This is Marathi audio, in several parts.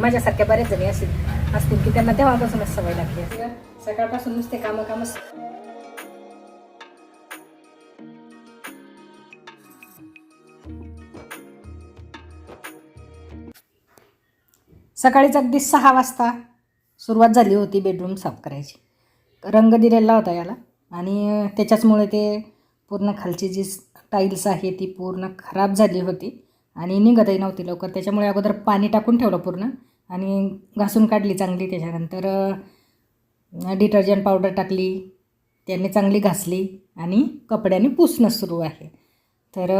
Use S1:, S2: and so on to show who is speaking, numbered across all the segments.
S1: माझ्यासारख्या बरेच जणी असतील असतील की त्यांना तेव्हापासूनच सवय लागली असते. सकाळपासून नुसते कामं कामच सकाळीच अगदी सहा वाजता सुरुवात झाली होती बेडरूम साफ करायची. रंग दिलेला होता याला आणि त्याच्याचमुळे ते पूर्ण खालची जी टाईल्स आहे ती पूर्ण खराब झाली होती आणि निघतही नव्हती लवकर. त्याच्यामुळे अगोदर पाणी टाकून ठेवलं पूर्ण. आणि घासून काढली चांगली त्याच्यानंतर डिटर्जंट पावडर टाकली त्याने चांगली घासली आणि कपड्याने पुसणं सुरू आहे. तर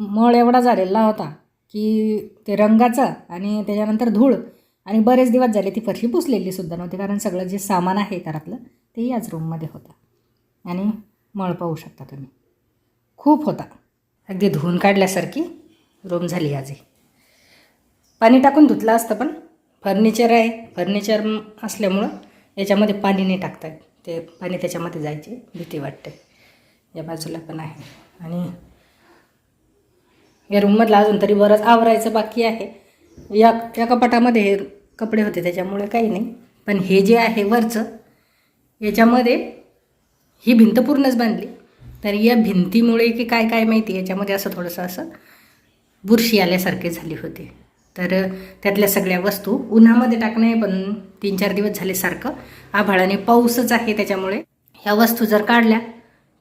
S1: मळ एवढा झालेला होता की ते रंगाचा आणि त्याच्यानंतर धूळ आणि बरेच दिवस झाले ती फरशी पुसलेली सुद्धा नव्हती कारण सगळं जे सामान आहे घरातलं ते याच रूममध्ये होतं. आणि मळ पाहू शकता तुम्ही. खूप होता. अगदी धुवून काढल्यासारखी रूम झाली आजही. पाणी टाकून धुतलं असतं पण फर्निचर आहे. फर्निचर असल्यामुळं याच्यामध्ये पाणी नाही टाकतात ते पाणी त्याच्यामध्ये जायची भीती वाटते. या बाजूला पण आहे. आणि या रूममधला अजून तरी बरंच आवरायचं बाकी आहे. या या कपाटामध्ये हे कपडे होते त्याच्यामुळे काही नाही. पण हे जे आहे वरचं याच्यामध्ये ही भिंत पूर्णच बांधली. तर या भिंतीमुळे की काय काय माहिती याच्यामध्ये असं थोडंसं असं बुरशी आल्यासारखे झाली होती. तर त्यातल्या सगळ्या वस्तू उन्हामध्ये टाकणे पण तीन चार दिवस झाले सारखं. आभाळाने पाऊसच आहे त्याच्यामुळे. ह्या वस्तू जर काढल्या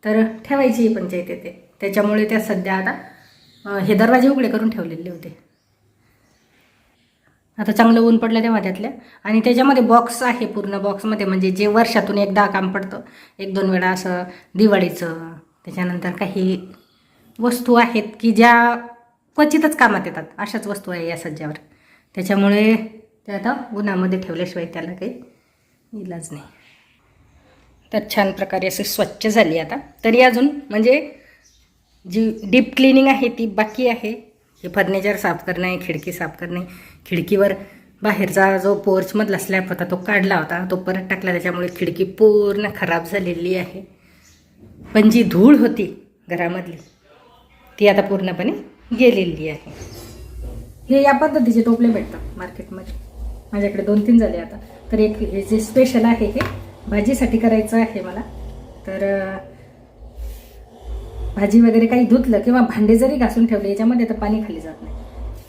S1: तर ठेवायची पंचायत येते त्याच्यामुळे त्या सध्या आता हे दरवाजे उघडे करून ठेवलेले होते. आता चांगलं ऊन पडलं तेव्हा त्यातल्या. आणि त्याच्यामध्ये बॉक्स आहे पूर्ण बॉक्समध्ये म्हणजे जे वर्षातून एकदा काम पडतं. एक दोन वेळा असं दिवाळीचं. त्याच्यानंतर काही वस्तू आहेत की ज्या क्वचितच कामात येतात. अशाच वस्तू आहे या सज्जावर. त्याच्यामुळे ते आता उन्हामध्ये ठेवल्याशिवाय त्याला काही इलाज नाही. तर छान प्रकारे असे स्वच्छ झाली आता. तरी अजून म्हणजे जी डीप क्लिनिंग आहे ती बाकी आहे. हे फर्निचर साफ करणे खिडकी साफ करणे. खिडकीवर बाहेरचा जो पोर्चमधला स्लॅब होता तो काढला होता. तो परत टाकला. त्याच्यामुळे खिडकी पूर्ण खराब झालेली आहे. पण जी धूळ होती घरामधली ती आता पूर्णपणे गेलेली आहे. हे या पद्धतीचे टोपले भेटतात मार्केटमध्ये. माझ्याकडे दोन तीन झाले आता. तर एक हे जे स्पेशल आहे हे भाजीसाठी करायचं आहे मला. तर भाजी वगैरे काही धुतलं किंवा भांडे जरी घासून ठेवले याच्यामध्ये तर पाणी खाली जात नाही.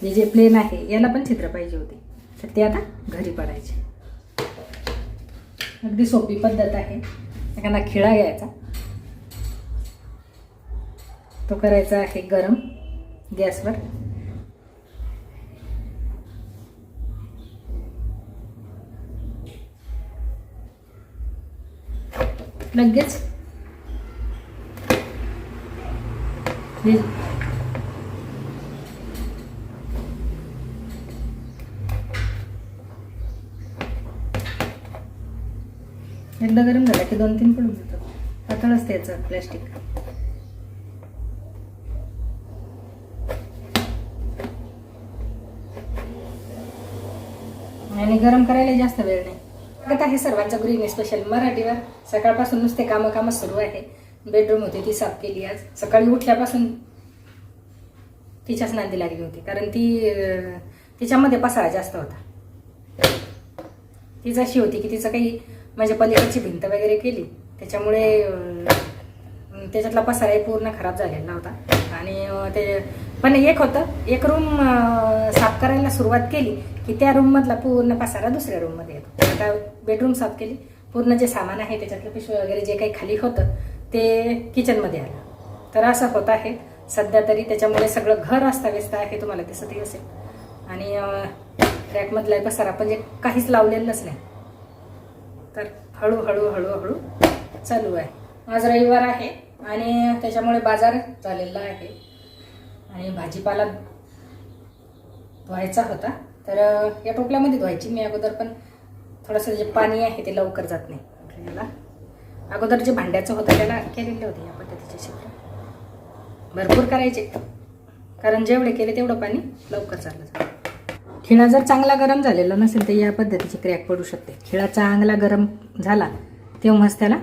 S1: हे जे प्लेन आहे याला पण छिद्र पाहिजे होते. तर ते आता घरी पडायचे. अगदी सोपी पद्धत आहे. एखादा खिळा घ्यायचा. तो करायचा आहे गरम. गॅसवर लगेच हे एकदा गरम झाला की दोन तीन पडून जातात. असते याचं प्लॅस्टिक आणि गरम करायला जास्त वेळ नाही. बघत आहे सर्वांचं गृहिणी स्पेशल मराठीवर सकाळपासून नुसते कामं कामं सुरू आहे. बेडरूम होती ती साफ केली आज. सकाळी उठल्यापासून तिच्याच नांदी लागली होती. कारण ती तिच्यामध्ये पसारा जास्त होता. तीच अशी होती की तिचं काही म्हणजे पलीकडची भिंत वगैरे केली. त्याच्यामुळे त्याच्यातला पसाराही पूर्ण खराब झालेला होता आणि ते पण एक होतं एक रूम साफ करायला सुरुवात केली की त्या रूममधला पूर्ण पसारा दुसऱ्या रूममध्ये येतो. आता बेडरूम साफ केली पूर्ण जे सामान आहे त्याच्यातलं पिशवी वगैरे जे काही खाली होतं ते किचनमध्ये आलं. तर असं होत आहे. सध्या तरी त्याच्यामुळे सगळं घर अस्ताव्यस्त आहे तुम्हाला दिसतही असेल. आणि रॅकमधला पसारा पण जे काहीच लावलेलंच नाही. तर हळूहळू हळूहळू चालू आहे. आज रविवार आहे आणि त्याच्यामुळे बाजार झालेला आहे. आणि भाजीपाला धुवायचा होता. तर या टोपल्यामध्ये धुवायची. मी अगोदर पण थोडंसं जे पाणी आहे ते लवकर जात नाही. आपल्याला अगोदर जे भांड्याचं होतं त्याला केलेले होते या पद्धतीचे चित्र भरपूर करायचे. कारण जेवढे केले तेवढं पाणी लवकर चाललं जातं. खिळा जर चांगला गरम झालेला नसेल तर या पद्धतीची क्रॅक पडू शकते. खिळा चांगला गरम झाला तेव्हाच त्याला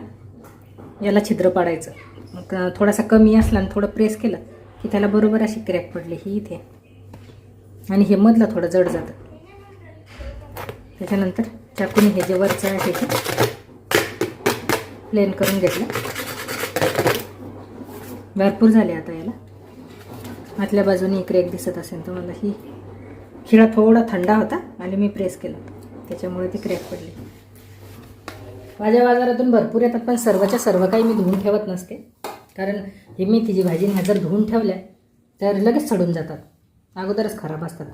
S1: याला छिद्र पाडायचं. मग थोडासा कमी असला आणि थोडं प्रेस केलं की त्याला बरोबर अशी क्रॅक पडली ही इथे. आणि हे मधलं थोडं जड जातं. त्याच्यानंतर चाकून हे जे वरचं आहे ते प्लेन करून घेतलं. भरपूर झाले आता याला. आतल्या बाजूने क्रॅक दिसत असेल तर मला ही खिळा थोडा थंडा होता आणि मी प्रेस केला. त्याच्यामुळे ती क्रॅक पडली. माझ्या बाजारातून भरपूर येतात पण सर्वच्या सर्व काही मी धुवून ठेवत नसते. कारण हे मेथीची भाजी ह्या जर धुवून ठेवल्या तर लगेच सडून जातात. अगोदरच खराब असतात.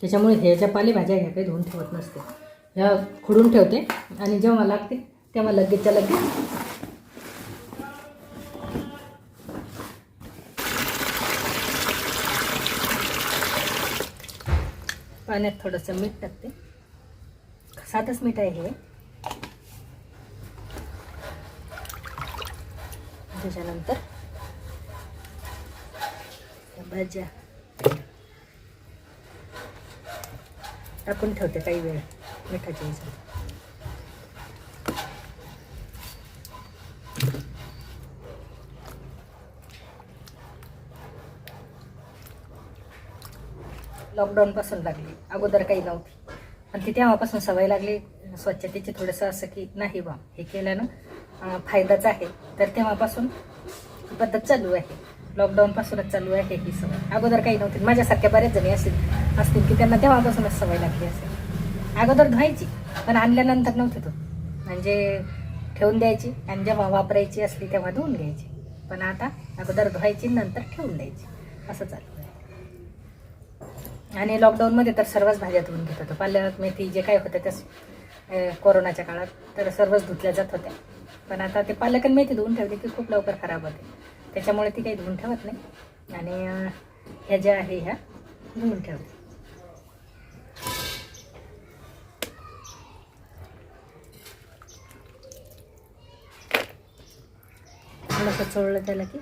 S1: त्याच्यामुळे ह्याच्या पालेभाज्या ह्या काही धुवून ठेवत नसते. ह्या खुडून ठेवते आणि जेव्हा लागते तेव्हा लगेचच्या लगेच पाण्यात थोडंसं मीठ टाकते. सातच मीठ आहे हे. त्याच्यानंतर भाज्या. टाकून ठेवते काही वेळ मिठाची लॉकडाऊन लॉकडाऊनपासून लागली. अगोदर काही नव्हती. पण ती तेव्हापासून सवय लागली स्वच्छतेची थोडंसं असं की नाही बा हे केल्यानं फायदाच आहे. तर तेव्हापासून पद्धत चालू आहे. लॉकडाऊनपासूनच चालू आहे ही सवय. अगोदर काही नव्हती. माझ्यासारख्या बऱ्याच जणी असतील असतील की त्यांना तेव्हापासूनच सवय लागली असेल. अगोदर धुवायची पण आणल्यानंतर नव्हती तो म्हणजे ठेवून द्यायची आणि जेव्हा वापरायची असली तेव्हा धुवून घ्यायची. पण आता अगोदर धुवायची नंतर ठेवून द्यायची. असं चालू आहे. आणि लॉकडाऊनमध्ये तर सर्वच भाज्या धुवून घेत होतो. पालक मेथी जे काय होतं त्या कोरोनाच्या काळात तर सर्वच धुतल्या जात होत्या. पण आता ते पालक आणि मेथी धुवून ठेवली की खूप लवकर खराब होते. त्याच्यामुळे ती काही धुवून ठेवत नाही. आणि ह्या ज्या आहे ह्या धुवून ठेवते. थोडंसं चोळलं त्याला की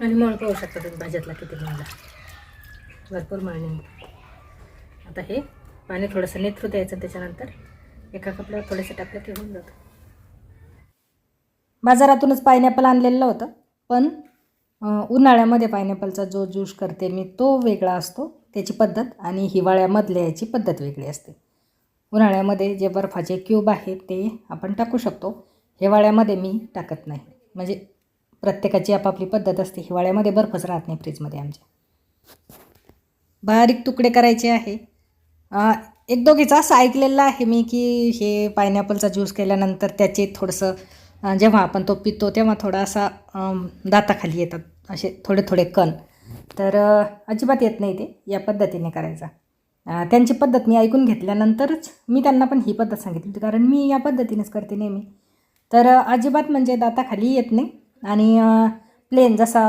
S1: आणि मळ पाहू शकता तुम्ही भाज्यातला किती मळला भरपूर मळणी आता हे पाणी थोडंसं नेथरू द्यायचं त्याच्यानंतर एका कपड्यावर थोडंसं टाकलं की होऊन जातं. बाजारातूनच पायनॅपल आणलेलं होतं पण उन्हाळ्यामध्ये पायनॅपलचा जो ज्यूस करते मी तो वेगळा असतो त्याची पद्धत आणि हिवाळ्यामधल्या याची पद्धत वेगळी असते. उन्हाळ्यामध्ये जे बर्फाचे क्यूब आहेत ते आपण टाकू शकतो. हिवाळ्यामध्ये मी टाकत नाही. म्हणजे प्रत्येकाची आपापली पद्धत असते. हिवाळ्यामध्ये बर्फच राहत नाही फ्रीजमध्ये आमच्या. बारीक तुकडे करायचे आहे. एक दोघीचं असं ऐकलेलं आहे मी की हे पायनॅपलचा ज्यूस केल्यानंतर त्याचे थोडंसं जेव्हा आपण तो पितो तेव्हा थोडा असा दाताखाली येतात. असे थोडे थोडे कण. तर अजिबात येत नाही ते. या पद्धतीने करायचा. त्यांची पद्धत मी ऐकून घेतल्यानंतरच मी त्यांना पण ही पद्धत सांगितली होती. कारण मी या पद्धतीनेच करते नेहमी. तर अजिबात म्हणजे दाताखाली येत नाही. आणि प्लेन जसा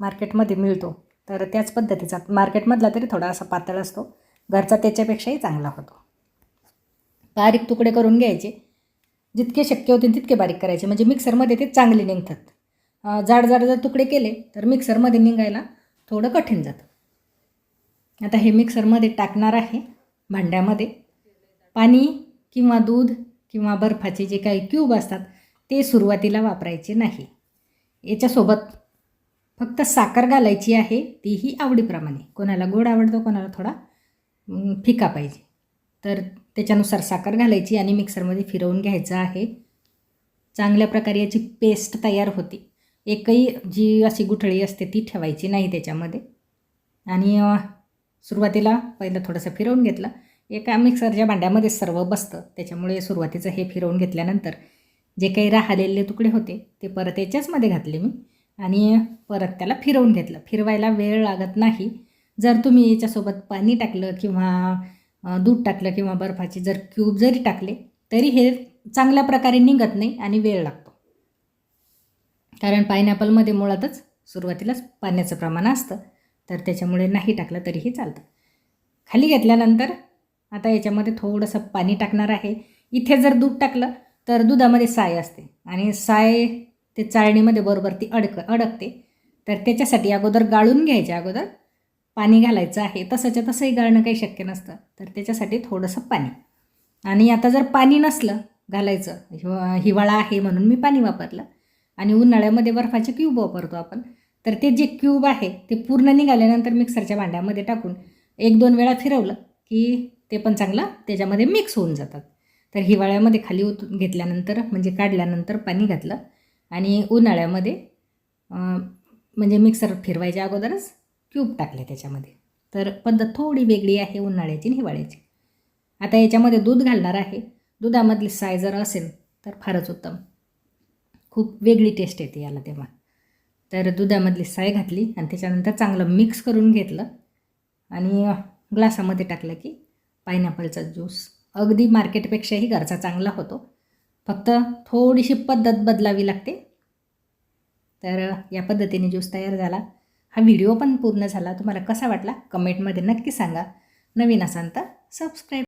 S1: मार्केटमध्ये मिळतो तर त्याच पद्धतीचा मार्केटमधला तरी थोडा असा पातळ असतो. घरचा त्याच्यापेक्षाही चांगला होतो. बारीक तुकडे करून घ्यायचे. जितके शक्य होतील तितके बारीक करायचे. म्हणजे मिक्सरमध्ये ते चांगले निघतात. जाड जाड जर तुकडे केले तर मिक्सरमध्ये निघायला थोडं कठीण जातं. आता हे मिक्सरमध्ये टाकणार आहे भांड्यामध्ये. पाणी किंवा दूध किंवा बर्फाचे जे काही क्यूब असतात ते सुरुवातीला वापरायचे नाही. याच्यासोबत फक्त साखर घालायची आहे तीही आवडीप्रमाणे. कोणाला गोड आवडतो कोणाला थोडा फिका पाहिजे. तर त्याच्यानुसार साखर घालायची आणि मिक्सरमध्ये फिरवून घ्यायचं आहे. चांगल्या प्रकारे याची पेस्ट तयार होते. एकही जी अशी गुठळी असते ती ठेवायची नाही त्याच्यामध्ये. आणि सुरुवातीला पहिलं थोडंसं फिरवून घेतलं. एका मिक्सरच्या भांड्यामध्ये सर्व बसतं. त्याच्यामुळे सुरुवातीचं हे फिरवून घेतल्यानंतर जे काही राहिलेले तुकडे होते ते परत याच्याचमध्ये घातले मी आणि परत त्याला फिरवून घेतलं. फिरवायला वेळ लागत नाही. जर तुम्ही याच्यासोबत पाणी टाकलं किंवा दूध टाकलं किंवा बर्फाचे जर क्यूब जरी टाकले तरी हे चांगल्या प्रकारे निघत नाही आणि वेळ लागतो. कारण पायनॅपलमध्ये मुळातच सुरुवातीलाच पाण्याचं प्रमाण असतं. तर त्याच्यामुळे नाही टाकलं तरीही चालतं. खाली घेतल्यानंतर आता याच्यामध्ये थोडंसं पाणी टाकणार आहे. इथे जर दूध टाकलं तर दुधामध्ये साय असते आणि साय ते चाळणीमध्ये बरोबर ती अडक अडकते. तर त्याच्यासाठी अगोदर गाळून घ्यायच्या अगोदर पाणी घालायचं आहे. तसंच्या तसंही गाळणं काही शक्य नसतं. तर त्याच्यासाठी थोडंसं पाणी. आणि आता जर पाणी नसलं घालायचं हिवा हिवाळा आहे म्हणून मी पाणी वापरलं. आणि उन्हाळ्यामध्ये बर्फाचे क्यूब वापरतो आपण. तर ते जे क्यूब आहे ते पूर्ण निघाल्यानंतर मिक्सरच्या भांड्यामध्ये टाकून एक दोन वेळा फिरवलं की ते पण चांगलं त्याच्यामध्ये मिक्स होऊन जातात. तर हिवाळ्यामध्ये खाली उत घेतल्यानंतर म्हणजे काढल्यानंतर पाणी घातलं आणि उन्हाळ्यामध्ये म्हणजे मिक्सर फिरवायच्या अगोदरच क्यूब टाकले त्याच्यामध्ये. तर पद्धत थोडी वेगळी आहे उन्हाळ्याची आणि हिवाळ्याची. आता याच्यामध्ये दूध घालणार आहे. दुधामधली साय जर असेल तर फारच उत्तम. खूप वेगळी टेस्ट येते याला तेव्हा. तर दुधामधली साय घातली आणि त्याच्यानंतर चांगलं मिक्स करून घेतलं आणि ग्लासामध्ये टाकलं की पायनॅपलचा ज्यूस. अगदी मार्केटपेक्षाही घरचा चांगला होतो. फक्त थोडीशी पद्धत बदलावी लागते. तर या पद्धतीने ज्यूस तयार झाला. हा व्हिडिओ पण पूर्ण झाला. तुम्हाला कसा वाटला? कमेंटमध्ये नक्की सांगा. नवीन असाल तर सबस्क्राईब